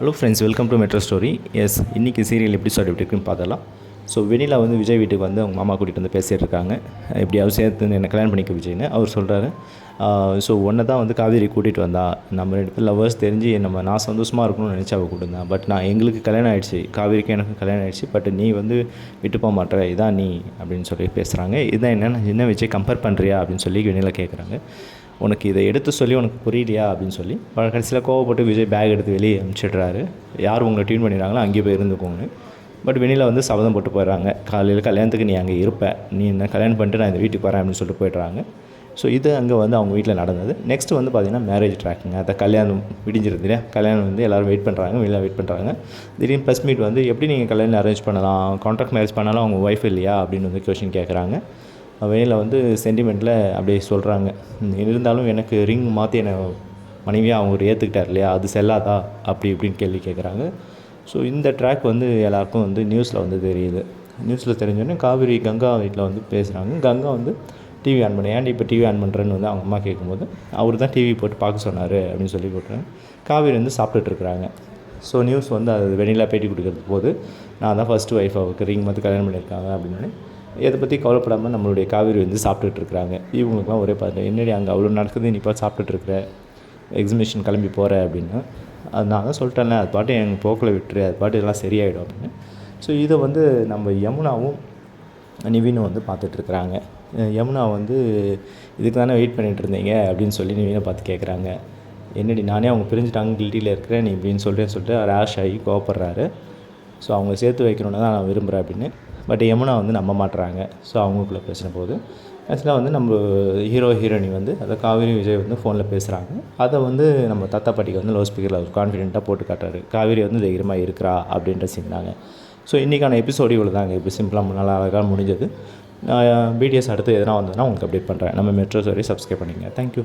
Hello friends welcome to metro story S இன்றைக்கி serial எப்படி start எப்படி இருக்குன்னு பார்த்தலாம் ஸோ வெளியில் வந்து விஜய் வீட்டுக்கு வந்து அவங்க மாமா கூட்டிகிட்டு வந்து பேசிகிட்டு இருக்காங்க. எப்படியாவது சேர்த்து என்ன கல்யாணம் பண்ணிக்க விஜய்னு அவர் சொல்கிறாரு ஸோ ஒன்றை தான் வந்து காவேரி கூட்டிகிட்டு வந்தா. நம்ம ரெண்டு பேர் லவர்ஸ் தெரிஞ்சு நம்ம நான் சந்தோஷமாக இருக்கணும்னு நினச்சி அவள் கூட்டிருந்தேன் பட் நான் எங்களுக்கு கல்யாணம் ஆகிடுச்சு காவேரிக்கு எனக்கு கல்யாணம் ஆகிடுச்சு பட் நீ வந்து விட்டு போக மாட்டேற. இதான் நீ அப்படின்னு சொல்லி பேசுகிறாங்க இதுதான் என்னென்ன என்ன விஜய் கம்பேர் பண்ணுறியா அப்படின்னு சொல்லி வெளியில் கேட்குறாங்க உனக்கு இதை எடுத்து சொல்லி உனக்கு புரியலையா அப்படின்னு சொல்லி கடைசியில் கோவப்பட்டு விஜய் பேக் எடுத்து வெளியே அனுப்பிச்சிடுறாரு. யார் உங்களை ட்யூன் பண்ணிடுறாங்களோ அங்கேயே போய் இருந்துக்கோங்க பட் வெளியில் வந்து சபதம் போட்டு போயிடுறாங்க. காலையில் கல்யாணத்துக்கு நீ அங்கே இருப்ப. நீ என்ன கல்யாணம் பண்ணிட்டு நான் இந்த வீட்டுக்கு வரேன் அப்படின்னு சொல்லிட்டு போயிடுறாங்க. ஸோ இது அங்கே வந்து அவங்க வீட்டில் நடந்தது. நெக்ஸ்ட் வந்து பார்த்திங்கன்னா மேரேஜ் ட்ராக்குங்க அதை கல்யாணம் விடிஞ்சிருது இல்லையா? கல்யாணம் வந்து எல்லோரும் வெயிட் பண்ணுறாங்க வெளியில் வெயிட் பண்ணுறாங்க திடீர்னு ப்ளஸ் மீட் வந்து எப்படி நீங்கள் கல்யாணம் அரேஞ்ச் பண்ணலாம்? கான்ட்ராக்ட் மேரேஜ் பண்ணாலும் அவங்க ஒய்ஃப் இல்லையா? அப்படின்னு வந்து கொஷின் கேட்குறாங்க வெளியில் வந்து சென்டிமெண்ட்டில் அப்படியே சொல்கிறாங்க இருந்தாலும் எனக்கு ரிங் மாற்றி என்னை மனைவியாக அவங்க ஏற்றுக்கிட்டார் இல்லையா? அது செல்லாதா? அப்படி இப்படின்னு கேள்வி கேட்குறாங்க ஸோ இந்த ட்ராக் வந்து எல்லாருக்கும் வந்து நியூஸில் வந்து தெரியுது. நியூஸில் தெரிஞ்சோடனே காவிரி கங்கா வீட்டில் வந்து பேசுகிறாங்க கங்கா வந்து டிவி ஆன் பண்ண ஏன்டி இப்போ டிவி ஆன் பண்ணுறேன்னு வந்து அவங்க அம்மா கேட்கும்போது அவர் தான் டிவி போட்டு பார்க்க சொன்னார் அப்படின்னு சொல்லி போட்டுறேன் காவிரி வந்து சாப்பிட்டுட்ருக்குறாங்க ஸோ நியூஸ் வந்து அது வெளியில் பேட்டி கொடுக்கறது போது நான் தான் ஃபஸ்ட்டு ஒய்ஃப் அவருக்கு ரிங் வந்து கல்யாணம் பண்ணியிருக்காங்க அப்படின்னு. எதை பற்றி கவலைப்படாமல் நம்மளுடைய காவேரி வந்து சாப்பிட்டுட்டு இருக்கிறாங்க இவங்களுக்குலாம் ஒரே பார்த்து என்னடி அங்கே அவ்வளோ நடக்குது நீ இப்போ சாப்பிட்டுட்டு இருக்கிற எக்ஸிபிஷன் கிளம்பி போகிற அப்படின்னு. அது நான் தான் சொல்லிட்டேன்ல அது பாட்டு எங்கள் போக்கில் விட்டுரு அது பாட்டு இதெல்லாம் சரியாயிடும் அப்படின்னு. ஸோ இதை வந்து நம்ம யமுனாவும் நிவினும் வந்து பார்த்துட்ருக்குறாங்க. யமுனா வந்து இதுக்கு தானே வெயிட் பண்ணிகிட்டு இருந்தீங்க அப்படின்னு சொல்லி நிவினை பார்த்து கேட்குறாங்க என்னடி நானே அவங்க பிரிஞ்சுட்டாங்க கில்ட்டியில் இருக்கிறேன் நீ இப்படின்னு சொல்கிறேன்னு சொல்லிட்டு ரேஷ் ஆகி கோவப்படுறாரு. ஸோ அவங்க சேர்த்து வைக்கணுன்னு தான் நான் விரும்புகிறேன் அப்படின்னு. பட் யமுனா வந்து நம்ப மாட்டுறாங்க. ஸோ அவங்களுக்குள்ள பிரச்சனை போகுது ஆக்சுவலாக வந்து நம்ம ஹீரோ ஹீரோயினி வந்து அதை காவேரி விஜய் வந்து ஃபோனில் பேசுகிறாங்க அதை வந்து நம்ம தாத்தா பாட்டிக்கு வந்து லோ ஸ்பீக்கரில் ஒரு கான்ஃபிடென்ட்டாக போட்டு காட்டுறாரு. காவேரி வந்து தைரியமாக இருக்கிறா அப்படின்ற சீனாங்க ஸோ இன்றைக்கான எபிசோடு இவ்வளோ தாங்க. இப்போ சிம்பிளாக முன்னால் அழகாக முடிஞ்சது. பிடிஎஸ் அடுத்து எதனா வந்ததுன்னா உங்களுக்கு அப்டேட் பண்ணுறேன் நம்ம மெட்ரோ ஸ்டோரி சப்ஸ்கிரைப் பண்ணிங்க தேங்க்யூ